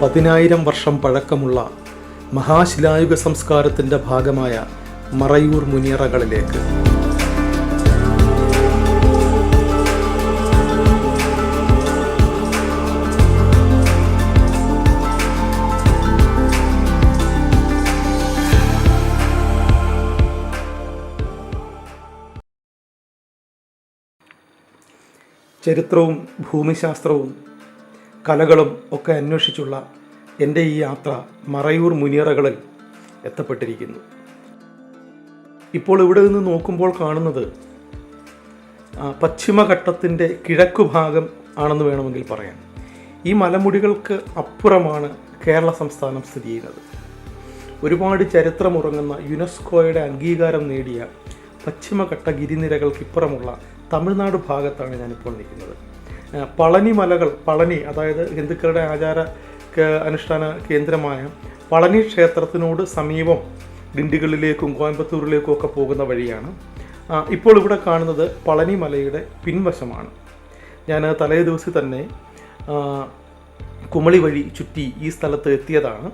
പതിനായിരം വർഷം പഴക്കമുള്ള മഹാശിലായുഗ സംസ്കാരത്തിന്റെ ഭാഗമായ മറയൂർ മുനിയറകളിലേക്ക്. ചരിത്രവും ഭൂമിശാസ്ത്രവും കലകളും ഒക്കെ അന്വേഷിച്ചുള്ള എന്റെ ഈ യാത്ര മറയൂർ മുനിയറകളിൽ എത്തപ്പെട്ടിരിക്കുന്നു. ഇപ്പോൾ ഇവിടെ നിന്ന് നോക്കുമ്പോൾ കാണുന്നത് പശ്ചിമഘട്ടത്തിന്റെ കിഴക്കു ഭാഗം ആണെന്ന് വേണമെങ്കിൽ പറയാം. ഈ മലമുടികൾക്ക് അപ്പുറമാണ് കേരള സംസ്ഥാനം സ്ഥിതി ചെയ്യുന്നത്. ഒരുപാട് ചരിത്രമുറങ്ങുന്ന യുനെസ്കോയുടെ അംഗീകാരം നേടിയ പശ്ചിമഘട്ട ഗിരിനിരകൾക്കിപ്പുറമുള്ള തമിഴ്നാട് ഭാഗത്താണ് ഞാനിപ്പോൾ നിൽക്കുന്നത്. പളനി മലകൾ പളനി അതായത് ഹിന്ദുക്കളുടെ ആചാര അനുഷ്ഠാന കേന്ദ്രമായ പളനി ക്ഷേത്രത്തിനോട് സമീപം ഡിണ്ടികളിലേക്കും കോയമ്പത്തൂരിലേക്കും ഒക്കെ പോകുന്ന വഴിയാണ്. ഇപ്പോൾ ഇവിടെ കാണുന്നത് പളനി മലയുടെ പിൻവശമാണ്. ഞാൻ തലേ ദിവസം തന്നെ കുമളി വഴി ചുറ്റി ഈ സ്ഥലത്ത് എത്തിയതാണ്.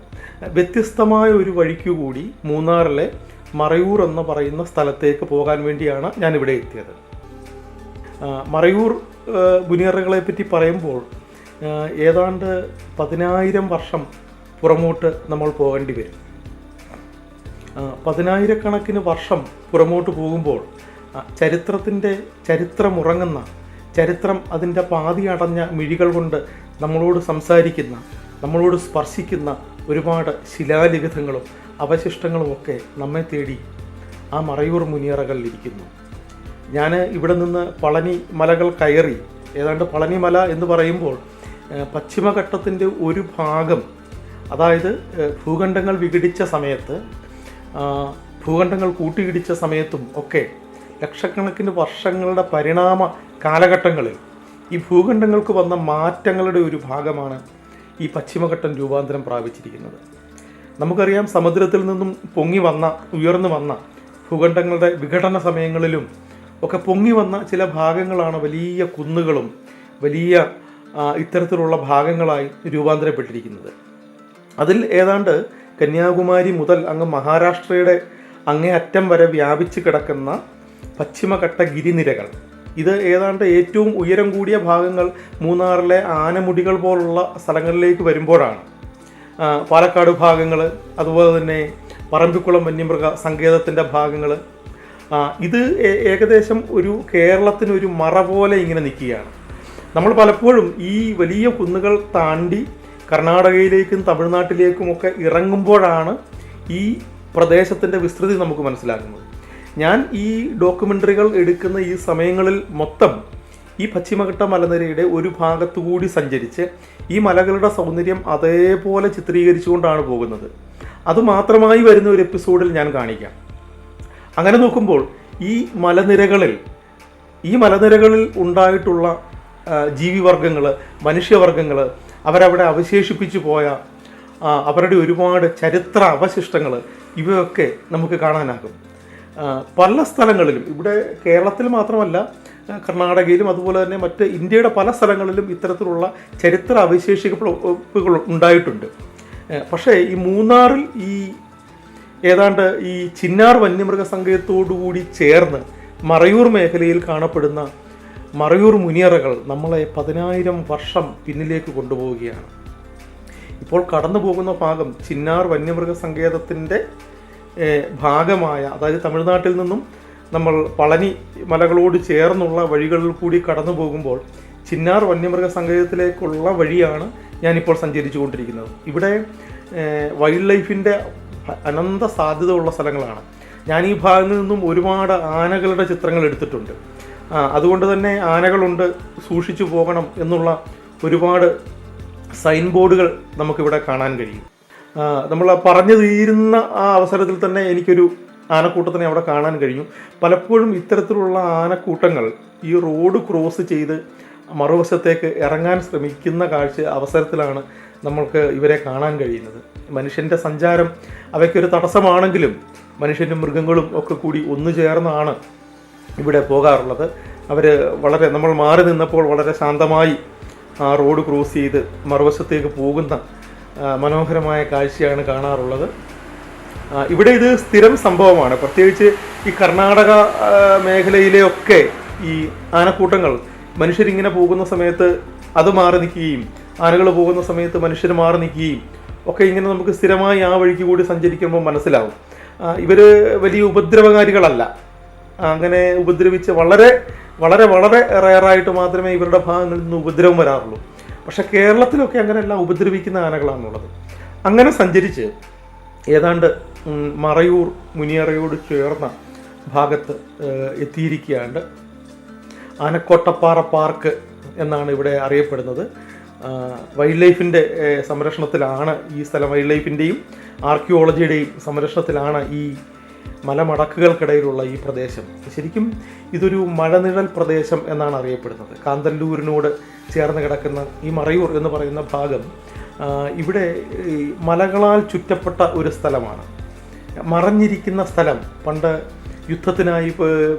വ്യത്യസ്തമായ ഒരു വഴിക്കു കൂടി മൂന്നാറിലെ മറയൂർ എന്ന് പറയുന്ന സ്ഥലത്തേക്ക് പോകാൻ വേണ്ടിയാണ് ഞാനിവിടെ എത്തിയത്. മറയൂർ ആ, മുനിയറകളെ പറ്റി പറയുമ്പോൾ ഏതാണ്ട് പതിനായിരം വർഷം പുറമോട്ട് നമ്മൾ പോകേണ്ടി വരും. പതിനായിരക്കണക്കിന് വർഷം പുറമോട്ട് പോകുമ്പോൾ ചരിത്രത്തിന്റെ ചരിത്രമുറങ്ങുന്ന ചരിത്രം അതിന്റെ പാതി അടഞ്ഞ മിഴികൾ കൊണ്ട് നമ്മളോട് സംസാരിക്കുന്ന നമ്മളോട് സ്പർശിക്കുന്ന ഒരുപാട് ശിലാലിഖിതങ്ങളും അവശിഷ്ടങ്ങളുമൊക്കെ നമ്മെ തേടി ആ മറയൂർ മുനിയറകളിൽ ഇരിക്കുന്നു. ഞാൻ ഇവിടെ നിന്ന് പളനി മലകൾ കയറി ഏതാണ്ട് പളനി മല എന്ന് പറയുമ്പോൾ പശ്ചിമഘട്ടത്തിന്റെ ഒരു ഭാഗം അതായത് ഭൂഖണ്ഡങ്ങൾ വിഘടിച്ച സമയത്ത് ഭൂഖണ്ഡങ്ങൾ കൂട്ടിയിടിച്ച സമയത്തും ഒക്കെ ലക്ഷക്കണക്കിന് വർഷങ്ങളുടെ പരിണാമ കാലഘട്ടങ്ങളിൽ ഈ ഭൂഖണ്ഡങ്ങൾക്ക് വന്ന മാറ്റങ്ങളുടെ ഒരു ഭാഗമാണ് ഈ പശ്ചിമഘട്ടം രൂപാന്തരം പ്രാപിച്ചിരിക്കുന്നത്. നമുക്കറിയാം സമുദ്രത്തിൽ നിന്നും പൊങ്ങി വന്ന ഉയർന്നു വന്ന ഭൂഖണ്ഡങ്ങളുടെ വിഘടന സമയങ്ങളിലും ഒക്കെ പൊങ്ങി വന്ന ചില ഭാഗങ്ങളാണ് വലിയ കുന്നുകളും വലിയ ഇത്തരത്തിലുള്ള ഭാഗങ്ങളായി രൂപാന്തരപ്പെട്ടിരിക്കുന്നത്. അതിൽ ഏതാണ്ട് കന്യാകുമാരി മുതൽ അങ്ങ് മഹാരാഷ്ട്രയുടെ അങ്ങേ അറ്റം വരെ വ്യാപിച്ച് കിടക്കുന്ന പശ്ചിമഘട്ട ഗിരിനിരകൾ. ഇത് ഏതാണ്ട് ഏറ്റവും ഉയരം കൂടിയ ഭാഗങ്ങൾ മൂന്നാറിലെ ആനമുടികൾ പോലുള്ള സ്ഥലങ്ങളിലേക്ക് വരുമ്പോഴാണ്. പാലക്കാട് ഭാഗങ്ങൾ അതുപോലെ തന്നെ പറമ്പിക്കുളം വന്യമൃഗ സങ്കേതത്തിന്റെ ഭാഗങ്ങൾ ഇത് ഏകദേശം ഒരു കേരളത്തിന് ഒരു മറ പോലെ ഇങ്ങനെ നിൽക്കുകയാണ്. നമ്മൾ പലപ്പോഴും ഈ വലിയ കുന്നുകൾ താണ്ടി കർണാടകയിലേക്കും തമിഴ്നാട്ടിലേക്കുമൊക്കെ ഇറങ്ങുമ്പോഴാണ് ഈ പ്രദേശത്തിന്റെ വിസ്തൃതി നമുക്ക് മനസ്സിലാകുന്നത്. ഞാൻ ഈ ഡോക്യുമെന്ററികൾ എടുക്കുന്ന ഈ സമയങ്ങളിൽ മൊത്തം ഈ പശ്ചിമഘട്ട മലനിരയുടെ ഒരു ഭാഗത്തുകൂടി സഞ്ചരിച്ച് ഈ മലകളുടെ സൗന്ദര്യം അതേപോലെ ചിത്രീകരിച്ചുകൊണ്ടാണ് പോകുന്നത്. അതുമാത്രമായി വരുന്ന ഒരു എപ്പിസോഡിൽ ഞാൻ കാണിക്കാം. അങ്ങനെ നോക്കുമ്പോൾ ഈ മലനിരകളിൽ ഈ മലനിരകളിൽ ഉണ്ടായിട്ടുള്ള ജീവിവർഗങ്ങൾ മനുഷ്യവർഗങ്ങൾ അവരവിടെ അവശേഷിപ്പിച്ചു പോയ അവരുടെ ഒരുപാട് ചരിത്ര അവശിഷ്ടങ്ങൾ ഇവയൊക്കെ നമുക്ക് കാണാനാകും. പല സ്ഥലങ്ങളിലും ഇവിടെ കേരളത്തിൽ മാത്രമല്ല കർണാടകയിലും അതുപോലെ തന്നെ മറ്റ് ഇന്ത്യയുടെ പല സ്ഥലങ്ങളിലും ഇത്തരത്തിലുള്ള ചരിത്ര അവശേഷിപ്പുകൾ ഉണ്ടായിട്ടുണ്ട്. പക്ഷേ ഈ മൂന്നാറിൽ ഈ ഏതാണ്ട് ഈ ചിന്നാർ വന്യമൃഗ സങ്കേതത്തോടുകൂടി ചേർന്ന് മറയൂർ മേഖലയിൽ കാണപ്പെടുന്ന മറയൂർ മുനിയറകൾ നമ്മളെ പതിനായിരം വർഷം പിന്നിലേക്ക് കൊണ്ടുപോവുകയാണ്. ഇപ്പോൾ കടന്നു പോകുന്ന ഭാഗം ചിന്നാർ വന്യമൃഗ സങ്കേതത്തിന്റെ ഭാഗമായ അതായത് തമിഴ്നാട്ടിൽ നിന്നും നമ്മൾ പളനി മലകളോട് ചേർന്നുള്ള വഴികളിൽ കൂടി കടന്നു പോകുമ്പോൾ ചിന്നാർ വന്യമൃഗ സങ്കേതത്തിലേക്കുള്ള വഴിയാണ് ഞാനിപ്പോൾ സഞ്ചരിച്ചു കൊണ്ടിരിക്കുന്നത് ഇവിടെ വൈൽഡ് ലൈഫിന്റെ അനന്ത സാധ്യത ഉള്ള സ്ഥലങ്ങളാണ്. ഞാൻ ഈ ഭാഗത്തു നിന്നും ഒരുപാട് ആനകളുടെ ചിത്രങ്ങൾ എടുത്തിട്ടുണ്ട്. അതുകൊണ്ട് തന്നെ ആനകളുണ്ട് സൂക്ഷിച്ചു പോകണം എന്നുള്ള ഒരുപാട് സൈൻ ബോർഡുകൾ നമുക്കിവിടെ കാണാൻ കഴിയും. നമ്മൾ പറഞ്ഞു തീരുന്ന ആ അവസരത്തിൽ തന്നെ എനിക്കൊരു ആനക്കൂട്ടത്തിനെ അവിടെ കാണാൻ കഴിഞ്ഞു. പലപ്പോഴും ഇത്തരത്തിലുള്ള ആനക്കൂട്ടങ്ങൾ ഈ റോഡ് ക്രോസ് ചെയ്ത് മറുവശത്തേക്ക് ഇറങ്ങാൻ ശ്രമിക്കുന്ന കാഴ്ച അവസരത്തിലാണ് നമ്മൾക്ക് ഇവരെ കാണാൻ കഴിയുന്നത്. മനുഷ്യന്റെ സഞ്ചാരം അവയ്ക്കൊരു തടസ്സമാണെങ്കിലും മനുഷ്യനും മൃഗങ്ങളും ഒക്കെ കൂടി ഒന്നു ചേർന്നാണ് ഇവിടെ പോകാറുള്ളത്. അവർ വളരെ നമ്മൾ മാറി നിന്നപ്പോൾ വളരെ ശാന്തമായി ആ റോഡ് ക്രോസ് ചെയ്ത് മറുവശത്തേക്ക് പോകുന്ന മനോഹരമായ കാഴ്ചയാണ് കാണാറുള്ളത്. ഇവിടെ ഇത് സ്ഥിരം സംഭവമാണ്. പ്രത്യേകിച്ച് ഈ കർണാടക മേഖലയിലെയൊക്കെ ഈ ആനക്കൂട്ടങ്ങൾ മനുഷ്യരിങ്ങനെ പോകുന്ന സമയത്ത് അത് മാറി നിൽക്കുകയും ആനകൾ പോകുന്ന സമയത്ത് മനുഷ്യർ മാറി നിൽക്കുകയും ഒക്കെ ഇങ്ങനെ നമുക്ക് സ്ഥിരമായി ആ വഴിക്ക് കൂടി സഞ്ചരിക്കുമ്പോൾ മനസ്സിലാവും. ഇവർ വലിയ ഉപദ്രവകാരികളല്ല. അങ്ങനെ ഉപദ്രവിച്ച് വളരെ വളരെ വളരെ റയറായിട്ട് മാത്രമേ ഇവരുടെ ഭാഗങ്ങളിൽ നിന്ന് ഉപദ്രവം വരാറുള്ളൂ. പക്ഷെ കേരളത്തിലൊക്കെ അങ്ങനെയല്ല ഉപദ്രവിക്കുന്ന ആനകളാണുള്ളത്. അങ്ങനെ സഞ്ചരിച്ച് ഏതാണ്ട് മറയൂർ മുനിയറയോട് ചേർന്ന ഭാഗത്ത് എത്തിയിരിക്കുകയാണ് ആനക്കോട്ടപ്പാറ പാർക്ക് എന്നാണ് ഇവിടെ അറിയപ്പെടുന്നത്. വൈൽഡ് ലൈഫിന്റെ സംരക്ഷണത്തിലാണ് ഈ സ്ഥലം. വൈൽഡ് ലൈഫിന്റെയും ആർക്കിയോളജിയുടെയും സംരക്ഷണത്തിലാണ് ഈ മലമടക്കുകൾക്കിടയിലുള്ള ഈ പ്രദേശം. ശരിക്കും ഇതൊരു മഴനിഴൽ പ്രദേശം എന്നാണ് അറിയപ്പെടുന്നത്. കാന്തല്ലൂരിനോട് ചേർന്ന് കിടക്കുന്ന ഈ മറയൂർ എന്ന് പറയുന്ന ഭാഗം ഇവിടെ മലകളാൽ ചുറ്റപ്പെട്ട ഒരു സ്ഥലമാണ്. മറഞ്ഞിരിക്കുന്ന സ്ഥലം. പണ്ട് യുദ്ധത്തിനായി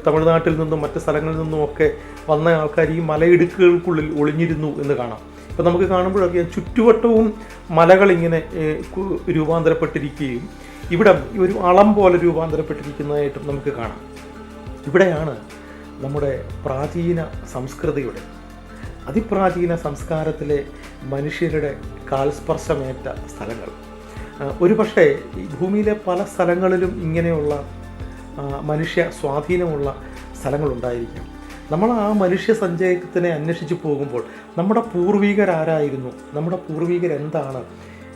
തമിഴ്നാട്ടിൽ നിന്നും മറ്റ് സ്ഥലങ്ങളിൽ നിന്നുമൊക്കെ വന്ന ആൾക്കാർ ഈ മലയിടുക്കുകൾക്കുള്ളിൽ ഒളിഞ്ഞിരുന്നു എന്ന് കാണാം. ഇപ്പം നമുക്ക് കാണുമ്പോഴറിയാം ചുറ്റുവട്ടവും മലകളിങ്ങനെ രൂപാന്തരപ്പെട്ടിരിക്കുകയും ഇവിടെ ഒരു അളം പോലെ രൂപാന്തരപ്പെട്ടിരിക്കുന്നതായിട്ടും നമുക്ക് കാണാം. ഇവിടെയാണ് നമ്മുടെ പ്രാചീന സംസ്കൃതിയുടെ അതിപ്രാചീന സംസ്കാരത്തിലെ മനുഷ്യരുടെ കാൽസ്പർശമേറ്റ സ്ഥലങ്ങൾ. ഒരുപക്ഷെ ഭൂമിയിലെ പല സ്ഥലങ്ങളിലും ഇങ്ങനെയുള്ള മനുഷ്യ സ്വാധീനമുള്ള സ്ഥലങ്ങളുണ്ടായിരിക്കാം. നമ്മൾ ആ മനുഷ്യ സഞ്ചയത്തിനെ അന്വേഷിച്ച് പോകുമ്പോൾ നമ്മുടെ പൂർവികരാരായിരുന്നു നമ്മുടെ പൂർവികർ എന്താണ്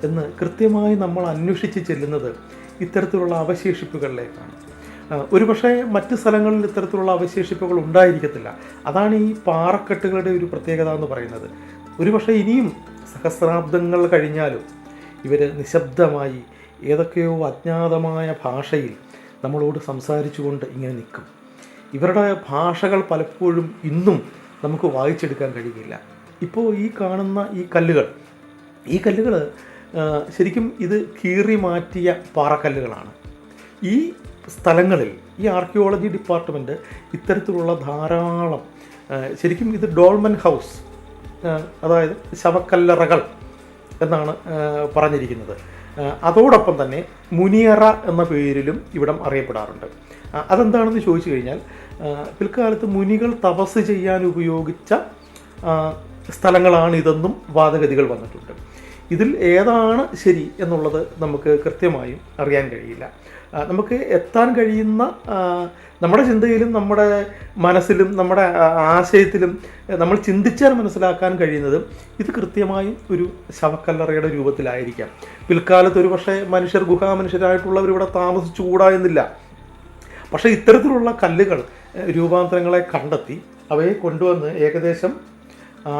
എന്ന് കൃത്യമായി നമ്മൾ അന്വേഷിച്ച് ചെല്ലുന്നത് ഇത്തരത്തിലുള്ള അവശേഷിപ്പുകളിലേക്കാണ്. ഒരു ഒരുപക്ഷെ മറ്റ് സ്ഥലങ്ങളിൽ ഇത്തരത്തിലുള്ള അവശേഷിപ്പുകൾ ഉണ്ടായിരിക്കത്തില്ല. അതാണ് ഈ പാറക്കെട്ടുകളുടെ ഒരു പ്രത്യേകത എന്ന് പറയുന്നത്. ഒരുപക്ഷെ ഇനിയും സഹസ്രാബ്ദങ്ങൾ കഴിഞ്ഞാലും ഇവർ നിശബ്ദമായി ഏതൊക്കെയോ അജ്ഞാതമായ ഭാഷയിൽ നമ്മളോട് സംസാരിച്ചുകൊണ്ട് ഇങ്ങനെ നിൽക്കും. ഇവരുടെ ഭാഷകൾ പലപ്പോഴും ഇന്നും നമുക്ക് വായിച്ചെടുക്കാൻ കഴിയില്ല ഇപ്പോൾ ഈ കാണുന്ന ഈ കല്ലുകൾ ഈ കല്ലുകൾ ശരിക്കും ഇത് കീറി മാറ്റിയ പാറക്കല്ലുകളാണ്. ഈ സ്ഥലങ്ങളിൽ ഈ ആർക്കിയോളജി ഡിപ്പാർട്ട്മെന്റ് ഇത്തരത്തിലുള്ള ധാരാളം ശരിക്കും ഇത് ഡോൾമൻ ഹൗസ് അതായത് ശവക്കല്ലറകൾ എന്നാണ് പറഞ്ഞിരിക്കുന്നത്. അതോടൊപ്പം തന്നെ മുനിയറ എന്ന പേരിലും ഇവിടം അറിയപ്പെടാറുണ്ട്. അതെന്താണെന്ന് ചോദിച്ചു കഴിഞ്ഞാൽ പിൽക്കാലത്ത് മുനികൾ തപസ് ചെയ്യാൻ ഉപയോഗിച്ച സ്ഥലങ്ങളാണ് ഇതെന്നും വാദഗതികൾ വന്നിട്ടുണ്ട്. ഇതിൽ ഏതാണ് ശരി എന്നുള്ളത് നമുക്ക് കൃത്യമായും അറിയാൻ കഴിയില്ല. നമുക്ക് എത്താൻ കഴിയുന്ന നമ്മുടെ ചിന്തയിലും നമ്മുടെ മനസ്സിലും നമ്മുടെ ആശയത്തിലും നമ്മൾ ചിന്തിച്ചാൽ മനസ്സിലാക്കാൻ കഴിയുന്നതും ഇത് കൃത്യമായും ഒരു ശവക്കല്ലറയുടെ രൂപത്തിലായിരിക്കാം. പിൽക്കാലത്ത് ഒരു പക്ഷേ മനുഷ്യർ ഗുഹാ മനുഷ്യരായിട്ടുള്ളവർ ഇവിടെ താമസിച്ചുകൂടാ എന്നില്ല. പക്ഷേ ഇത്തരത്തിലുള്ള കല്ലുകൾ രൂപാന്തരങ്ങളെ കണ്ടെത്തി അവയെ കൊണ്ടുവന്ന് ഏകദേശം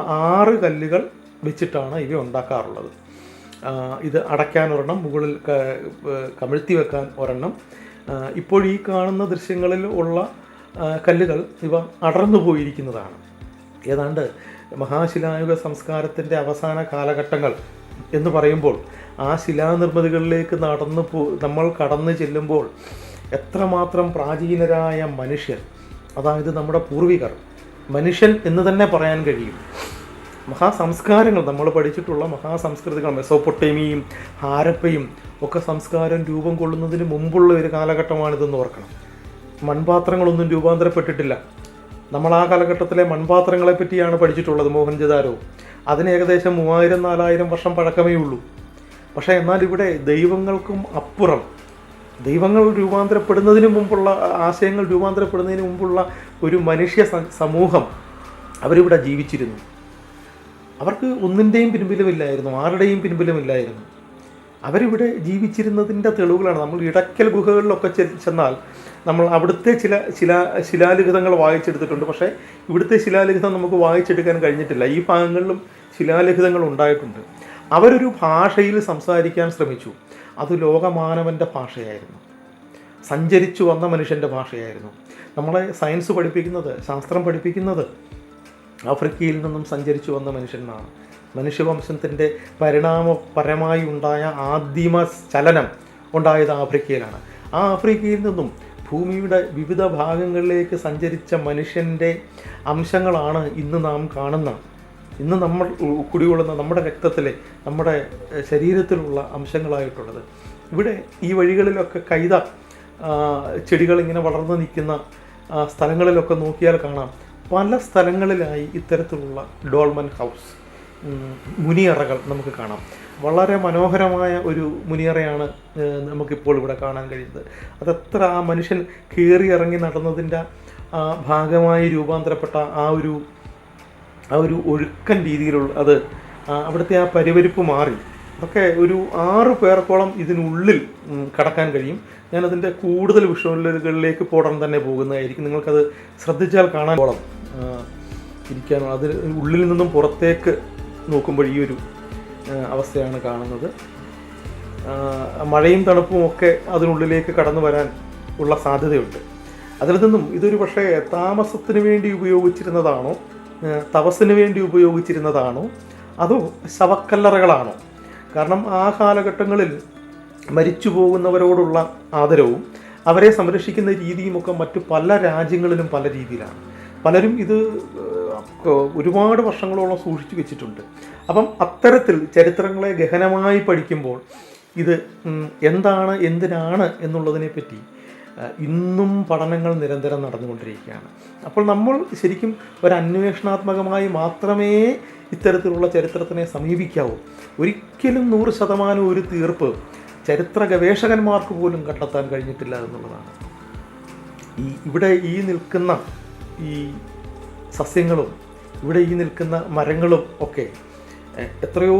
ആറ് കല്ലുകൾ വെച്ചിട്ടാണ് ഇവ ഉണ്ടാക്കാറുള്ളത്. ഇത് അടയ്ക്കാൻ ഒരെണ്ണം മുകളിൽ കമിഴ്ത്തി വെക്കാൻ ഒരെണ്ണം. ഇപ്പോൾ ഈ കാണുന്ന ദൃശ്യങ്ങളിൽ ഉള്ള കല്ലുകൾ ഇവ അടർന്നു പോയിരിക്കുന്നതാണ്. ഏതാണ്ട് മഹാശിലായുഗ സംസ്കാരത്തിന്റെ അവസാന കാലഘട്ടങ്ങൾ എന്ന് പറയുമ്പോൾ ആ ശിലാനിർമ്മിതികളിലേക്ക് നടന്നു പോ നമ്മൾ കടന്നു ചെല്ലുമ്പോൾ എത്രമാത്രം പ്രാചീനരായ മനുഷ്യർ അതായത് നമ്മുടെ പൂർവികർ മനുഷ്യൻ എന്ന് തന്നെ പറയാൻ കഴിയും. മഹാസംസ്കാരങ്ങൾ നമ്മൾ പഠിച്ചിട്ടുള്ള മഹാസംസ്കൃതികൾ മെസോപ്പൊട്ടേമിയും ഹാരപ്പയും ഒക്കെ സംസ്കാരം രൂപം കൊള്ളുന്നതിന് മുമ്പുള്ള ഒരു കാലഘട്ടമാണിതെന്ന് ഓർക്കണം. മൺപാത്രങ്ങളൊന്നും രൂപാന്തരപ്പെട്ടിട്ടില്ല. നമ്മൾ ആ കാലഘട്ടത്തിലെ മൺപാത്രങ്ങളെ പറ്റിയാണ് പഠിച്ചിട്ടുള്ളത് മോഹൻജദാരോ അതിന് ഏകദേശം മൂവായിരം നാലായിരം വർഷം പഴക്കമേ ഉള്ളൂ. പക്ഷേ എന്നാൽ ഇവിടെ ദൈവങ്ങൾക്കും അപ്പുറം ദൈവങ്ങൾ രൂപാന്തരപ്പെടുന്നതിന് മുമ്പുള്ള ആശയങ്ങൾ രൂപാന്തരപ്പെടുന്നതിന് മുമ്പുള്ള ഒരു മനുഷ്യ സമൂഹം അവരിവിടെ ജീവിച്ചിരുന്നു. അവർക്ക് ഒന്നിന്റെയും പിൻബലമില്ലായിരുന്നു ആരുടെയും പിൻബലമില്ലായിരുന്നു അവരിവിടെ ജീവിച്ചിരുന്നതിന്റെ തെളിവുകളാണ്. നമ്മൾ ഇടയ്ക്കൽ ഗുഹകളിലൊക്കെ ചെന്നാൽ നമ്മൾ അവിടുത്തെ ചില ശിലാ ശിലാലിഖിതങ്ങൾ വായിച്ചെടുത്തിട്ടുണ്ട്. പക്ഷേ ഇവിടുത്തെ ശിലാലിഖിതം നമുക്ക് വായിച്ചെടുക്കാൻ കഴിഞ്ഞിട്ടില്ല. ഈ ഭാഗങ്ങളിലും ശിലാലിഖിതങ്ങൾ ഉണ്ടായിട്ടുണ്ട്. അവരൊരു ഭാഷയിൽ സംസാരിക്കാൻ ശ്രമിച്ചു. അത് ലോകമാനവന്റെ ഭാഷയായിരുന്നു. സഞ്ചരിച്ചു വന്ന മനുഷ്യന്റെ ഭാഷയായിരുന്നു. നമ്മളെ സയൻസ് പഠിപ്പിക്കുന്നത് ശാസ്ത്രം പഠിപ്പിക്കുന്നത് ആഫ്രിക്കയിൽ നിന്നും സഞ്ചരിച്ചു വന്ന മനുഷ്യനാണ് മനുഷ്യവംശത്തിന്റെ പരിണാമപരമായി ഉണ്ടായ ആദിമ ചലനം ഉണ്ടായത് ആഫ്രിക്കയിലാണ്. ആ ആഫ്രിക്കയിൽ നിന്നും ഭൂമിയുടെ വിവിധ ഭാഗങ്ങളിലേക്ക് സഞ്ചരിച്ച മനുഷ്യന്റെ അംശങ്ങളാണ് ഇന്ന് നാം കാണുന്ന. ഇന്ന് നമ്മൾ കുടികൊള്ളുന്ന നമ്മുടെ രക്തത്തിലെ നമ്മുടെ ശരീരത്തിലുള്ള അംശങ്ങളായിട്ടുള്ളത്. ഇവിടെ ഈ വഴികളിലൊക്കെ കൈത ചെടികൾ ഇങ്ങനെ വളർന്നു നിൽക്കുന്ന സ്ഥലങ്ങളിലൊക്കെ നോക്കിയാൽ കാണാം. പല സ്ഥലങ്ങളിലായി ഇത്തരത്തിലുള്ള ഡോൾമൻ ഹൗസ് മുനിയറകൾ നമുക്ക് കാണാം. വളരെ മനോഹരമായ ഒരു മുനിയറയാണ് നമുക്കിപ്പോൾ ഇവിടെ കാണാൻ കഴിയുന്നത്. അതത്ര ആ മനുഷ്യൻ കീറി ഇറങ്ങി നടന്നതിന്റെ ഭാഗമായി രൂപാന്തരപ്പെട്ട ആ ഒരു ആ ഒരു ഒഴുക്കൻ രീതിയിലുള്ള അത് അവിടുത്തെ ആ പരിവരിപ്പ് മാറി. അതൊക്കെ ഒരു ആറ് പേർക്കോളം ഇതിനുള്ളിൽ കടക്കാൻ കഴിയും. ഞാനതിന്റെ കൂടുതൽ വിഷ്വലുകളിലേക്ക് പോടാൻ തന്നെ പോകുന്നതായിരിക്കും. നിങ്ങൾക്കത് ശ്രദ്ധിച്ചാൽ കാണാനോളം ഇരിക്കാനോ അതിൽ ഉള്ളിൽ നിന്നും പുറത്തേക്ക് നോക്കുമ്പോൾ ഈ ഒരു അവസ്ഥയാണ് കാണുന്നത്. മഴയും തണുപ്പും ഒക്കെ അതിനുള്ളിലേക്ക് കടന്നു വരാൻ ഉള്ള സാധ്യതയുണ്ട്. അതിൽ നിന്നും ഇതൊരു പക്ഷേ താമസത്തിന് വേണ്ടി ഉപയോഗിച്ചിരുന്നതാണോ തപസ്സിന് വേണ്ടി ഉപയോഗിച്ചിരുന്നതാണോ അതോ ശവക്കല്ലറകളാണോ? കാരണം ആ കാലഘട്ടങ്ങളിൽ മരിച്ചു പോകുന്നവരോടുള്ള ആദരവും അവരെ സംരക്ഷിക്കുന്ന രീതിയുമൊക്കെ മറ്റു പല രാജ്യങ്ങളിലും പല രീതിയിലാണ്. പലരും ഇത് ഒരുപാട് വർഷങ്ങളോളം സൂക്ഷിച്ചു വെച്ചിട്ടുണ്ട്. അപ്പം അത്തരത്തിൽ ചരിത്രങ്ങളെ ഗഹനമായി പഠിക്കുമ്പോൾ ഇത് എന്താണ് എന്തിനാണ് എന്നുള്ളതിനെ പറ്റി ഇന്നും പഠനങ്ങൾ നിരന്തരം നടന്നുകൊണ്ടിരിക്കുകയാണ്. അപ്പോൾ നമ്മൾ ശരിക്കും ഒരു അന്വേഷണാത്മകമായി മാത്രമേ ഇത്തരത്തിലുള്ള ചരിത്രത്തിനെ സമീപിക്കാവൂ. ഒരിക്കലും നൂറ് ശതമാനം ഒരു തീർപ്പ് ചരിത്ര ഗവേഷകന്മാർക്ക് പോലും കണ്ടെത്താൻ കഴിഞ്ഞിട്ടില്ല എന്നുള്ളതാണ്. ഈ ഇവിടെ ഈ നിൽക്കുന്ന ഈ സസ്യങ്ങളും ഇവിടെ ഈ നിൽക്കുന്ന മരങ്ങളും ഒക്കെ എത്രയോ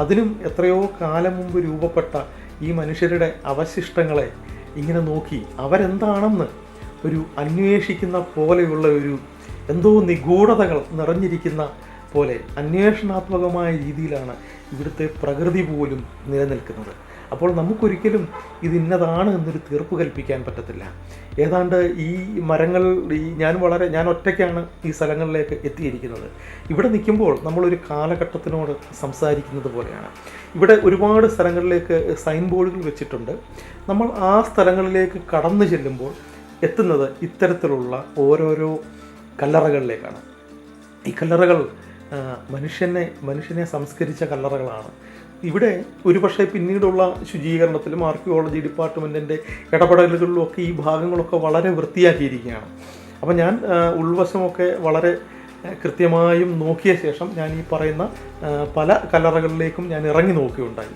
അതിനും എത്രയോ കാലം മുമ്പ് രൂപപ്പെട്ട ഈ മനുഷ്യരുടെ അവശിഷ്ടങ്ങളെ ഇങ്ങനെ നോക്കി അവരെന്താണെന്ന് ഒരു അന്വേഷിക്കുന്ന പോലെയുള്ള ഒരു എന്തോ നിഗൂഢതകൾ നിറഞ്ഞിരിക്കുന്ന പോലെ അന്വേഷണാത്മകമായ രീതിയിലാണ് ഇവിടുത്തെ പ്രകൃതി പോലും നിലനിൽക്കുന്നത്. അപ്പോൾ നമുക്കൊരിക്കലും ഇത് ഇന്നതാണ് എന്നൊരു തീർപ്പ് കൽപ്പിക്കാൻ പറ്റത്തില്ല. ഏതാണ്ട് ഈ മരങ്ങൾ ഈ ഞാൻ വളരെ ഞാൻ ഒറ്റയ്ക്കാണ് ഈ സ്ഥലങ്ങളിലേക്ക് എത്തിയിരിക്കുന്നത്. ഇവിടെ നിൽക്കുമ്പോൾ നമ്മളൊരു കാലഘട്ടത്തിനോട് സംസാരിക്കുന്നത് പോലെയാണ്. ഇവിടെ ഒരുപാട് സ്ഥലങ്ങളിലേക്ക് സൈൻ ബോർഡുകൾ വെച്ചിട്ടുണ്ട്. നമ്മൾ ആ സ്ഥലങ്ങളിലേക്ക് കടന്നു ചെല്ലുമ്പോൾ എത്തുന്നത് ഇത്തരത്തിലുള്ള ഓരോരോ കല്ലറകളിലേക്കാണ്. ഈ കല്ലറകൾ മനുഷ്യനെ മനുഷ്യനെ സംസ്കരിച്ച കല്ലറകളാണ്. ഇവിടെ ഒരുപക്ഷെ പിന്നീടുള്ള ശുചീകരണത്തിലും ആർക്കിയോളജി ഡിപ്പാർട്ട്മെന്റിന്റെ ഇടപെടലുകളിലും ഒക്കെ ഈ ഭാഗങ്ങളൊക്കെ വളരെ വൃത്തിയാക്കിയിരിക്കുകയാണ്. അപ്പോൾ ഞാൻ ഉൾവശമൊക്കെ വളരെ കൃത്യമായും നോക്കിയ ശേഷം ഞാൻ ഈ പറയുന്ന പല കല്ലറകളിലേക്കും ഞാൻ ഇറങ്ങി നോക്കിയുണ്ടായി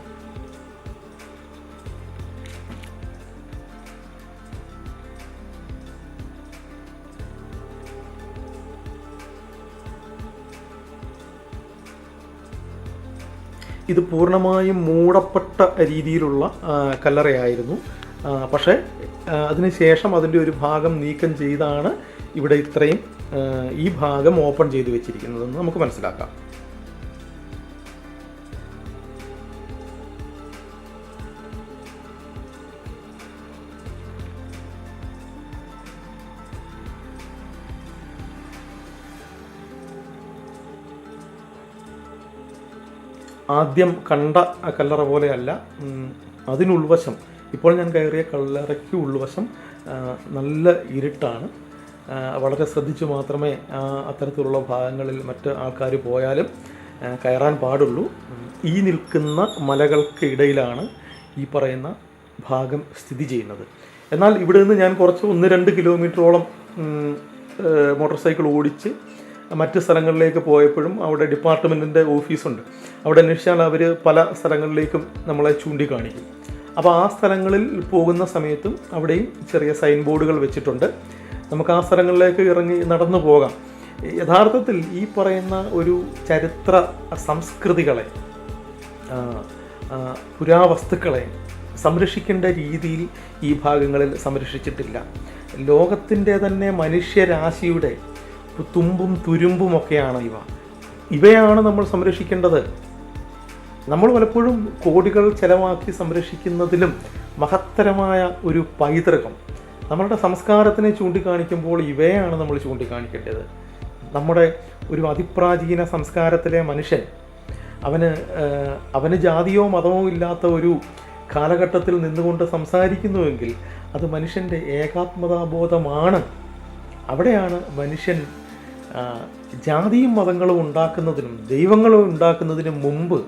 ഇത് പൂർണമായും മൂടപ്പെട്ട രീതിയിലുള്ള കല്ലറയായിരുന്നു. പക്ഷേ അതിനുശേഷം അതിന്റെ ഒരു ഭാഗം നീക്കം ചെയ്താണ് ഇവിടെ ഇത്രയും ഈ ഭാഗം ഓപ്പൺ ചെയ്ത് വെച്ചിരിക്കുന്നതെന്ന് നമുക്ക് മനസ്സിലാക്കാം. ആദ്യം കണ്ട കല്ലറ പോലെയല്ല അതിനുൾവശം. ഇപ്പോൾ ഞാൻ കയറിയ കല്ലറയ്ക്ക് ഉൾവശം നല്ല ഇരുട്ടാണ്. വളരെ ശ്രദ്ധിച്ചു മാത്രമേ അത്തരത്തിലുള്ള ഭാഗങ്ങളിൽ മറ്റ് ആൾക്കാർ പോയാലും കയറാൻ പാടുള്ളൂ. ഈ നിൽക്കുന്ന മലകൾക്കിടയിലാണ് ഈ പറയുന്ന ഭാഗം സ്ഥിതി ചെയ്യുന്നത്. എന്നാൽ ഇവിടെ നിന്ന് ഞാൻ കുറച്ച് ഒന്ന് രണ്ട് കിലോമീറ്ററോളം മോട്ടോർ സൈക്കിൾ ഓടിച്ച് മറ്റ് സ്ഥലങ്ങളിലേക്ക് പോയപ്പോഴും അവിടെ ഡിപ്പാർട്ട്മെന്റിന്റെ ഓഫീസുണ്ട്. അവിടെ അന്വേഷിച്ചാൽ അവർ പല സ്ഥലങ്ങളിലേക്കും നമ്മളെ ചൂണ്ടിക്കാണിക്കും. അപ്പോൾ ആ സ്ഥലങ്ങളിൽ പോകുന്ന സമയത്തും അവിടെയും ചെറിയ സൈൻ ബോർഡുകൾ വെച്ചിട്ടുണ്ട്. നമുക്ക് ആ സ്ഥലങ്ങളിലേക്ക് ഇറങ്ങി നടന്നു പോകാം. യഥാർത്ഥത്തിൽ ഈ പറയുന്ന ഒരു ചരിത്ര സംസ്കൃതികളെ പുരാവസ്തുക്കളെ സംരക്ഷിക്കേണ്ട രീതിയിൽ ഈ ഭാഗങ്ങളിൽ സംരക്ഷിച്ചിട്ടില്ല. ലോകത്തിന്റെ തന്നെ മനുഷ്യരാശിയുടെ തുമ്പും തുരുമ്പുമൊക്കെയാണ് ഇവ. ഇവയാണ് നമ്മൾ സംരക്ഷിക്കേണ്ടത്. നമ്മൾ പലപ്പോഴും കോടികൾ ചെലവാക്കി സംരക്ഷിക്കുന്നതിലും മഹത്തരമായ ഒരു പൈതൃകം. നമ്മളുടെ സംസ്കാരത്തിനെ ചൂണ്ടിക്കാണിക്കുമ്പോൾ ഇവയാണ് നമ്മൾ ചൂണ്ടിക്കാണിക്കേണ്ടത്. നമ്മുടെ ഒരു അതിപ്രാചീന സംസ്കാരത്തിലെ മനുഷ്യൻ അവന് അവന് ജാതിയോ മതമോ ഇല്ലാത്ത ഒരു കാലഘട്ടത്തിൽ നിന്നുകൊണ്ട് സംസാരിക്കുന്നുവെങ്കിൽ അത് മനുഷ്യന്റെ ഏകാത്മതാബോധമാണ്. അവിടെയാണ് മനുഷ്യൻ ജാതിയും മതങ്ങളും ഉണ്ടാക്കുന്നതിനും ദൈവങ്ങളും ഉണ്ടാക്കുന്നതിനും മുമ്പ്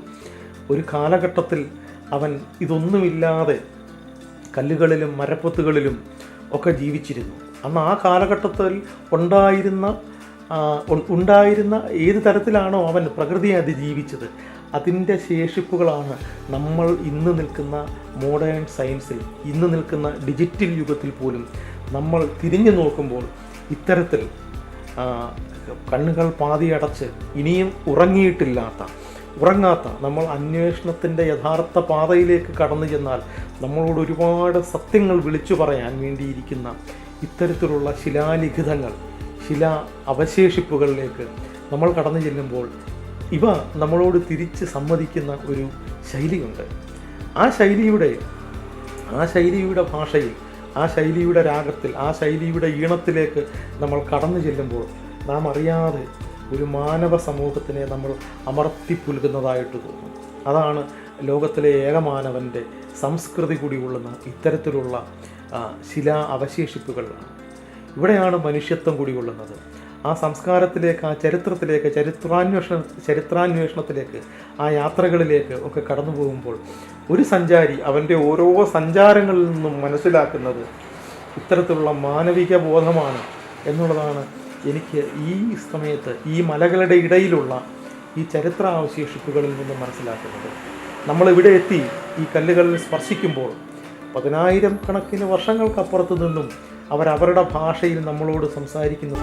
ഒരു കാലഘട്ടത്തിൽ അവൻ ഇതൊന്നുമില്ലാതെ കല്ലുകളിലും മരപ്പൊത്തുകളിലും ഒക്കെ ജീവിച്ചിരുന്നു. അന്ന് ആ കാലഘട്ടത്തിൽ ഉണ്ടായിരുന്ന ഉണ്ടായിരുന്ന ഏത് തരത്തിലാണോ അവൻ പ്രകൃതിയെ അതിജീവിച്ചത്. അതിന്റെ ശേഷിപ്പുകളാണ് നമ്മൾ ഇന്ന് നിൽക്കുന്ന മോഡേൺ സയൻസിൽ ഇന്ന് നിൽക്കുന്ന ഡിജിറ്റൽ യുഗത്തിൽ പോലും നമ്മൾ തിരിഞ്ഞു നോക്കുമ്പോൾ ഇത്തരത്തിൽ ആ, പാതി അടച്ച് ഇനിയും ഉറങ്ങിയിട്ടില്ലാത്ത ഉറങ്ങാത്ത നമ്മൾ അന്വേഷണത്തിന്റെ യഥാർത്ഥ പാതയിലേക്ക് കടന്നു ചെന്നാൽ നമ്മളോട് ഒരുപാട് സത്യങ്ങൾ വിളിച്ചു പറയാൻ വേണ്ടിയിരിക്കുന്ന ഇത്തരത്തിലുള്ള ശിലാലിഖിതങ്ങൾ ശിലാ അവശേഷിപ്പുകളിലേക്ക് നമ്മൾ കടന്നു ചെല്ലുമ്പോൾ ഇവ നമ്മളോട് തിരിച്ച് സമ്മതിക്കുന്ന ഒരു ശൈലിയുണ്ട്. ആ ശൈലിയുടെ ആ ശൈലിയുടെ ഭാഷയിൽ ആ ശൈലിയുടെ രാഗത്തിൽ ആ ശൈലിയുടെ ഈണത്തിലേക്ക് നമ്മൾ കടന്നു ചെല്ലുമ്പോൾ നാം അറിയാതെ ഒരു മാനവ സമൂഹത്തിനെ നമ്മൾ അമർത്തി പുൽകുന്നതായിട്ട് തോന്നും. അതാണ് ലോകത്തിലെ ഏകമാനവന്റെ സംസ്കൃതി കൂടി ഉള്ളുന്ന ഇത്തരത്തിലുള്ള ശിലാ അവശേഷിപ്പുകളാണ് ഇവിടെയാണ് മനുഷ്യത്വം കൂടി ഉള്ളുന്നത്. ആ സംസ്കാരത്തിലേക്ക് ആ ചരിത്രത്തിലേക്ക് ചരിത്രാന്വേഷണ ചരിത്രാന്വേഷണത്തിലേക്ക് ആ യാത്രകളിലേക്ക് ഒക്കെ കടന്നു പോകുമ്പോൾ ഒരു സഞ്ചാരി അവന്റെ ഓരോ സഞ്ചാരങ്ങളിൽ നിന്നും മനസ്സിലാക്കുന്നത് ഇത്തരത്തിലുള്ള മാനവിക ബോധമാണ് എന്നുള്ളതാണ് എനിക്ക് ഈ സമയത്ത് ഈ മലകളുടെ ഇടയിലുള്ള ഈ ചരിത്ര അവശേഷിപ്പുകളിൽ നിന്ന് മനസ്സിലാക്കുന്നത്. നമ്മളിവിടെ എത്തി ഈ കല്ലുകളിൽ സ്പർശിക്കുമ്പോൾ പതിനായിരം കണക്കിന് വർഷങ്ങൾക്കപ്പുറത്ത് നിന്നും അവരവരുടെ ഭാഷയിൽ നമ്മളോട് സംസാരിക്കുന്നു.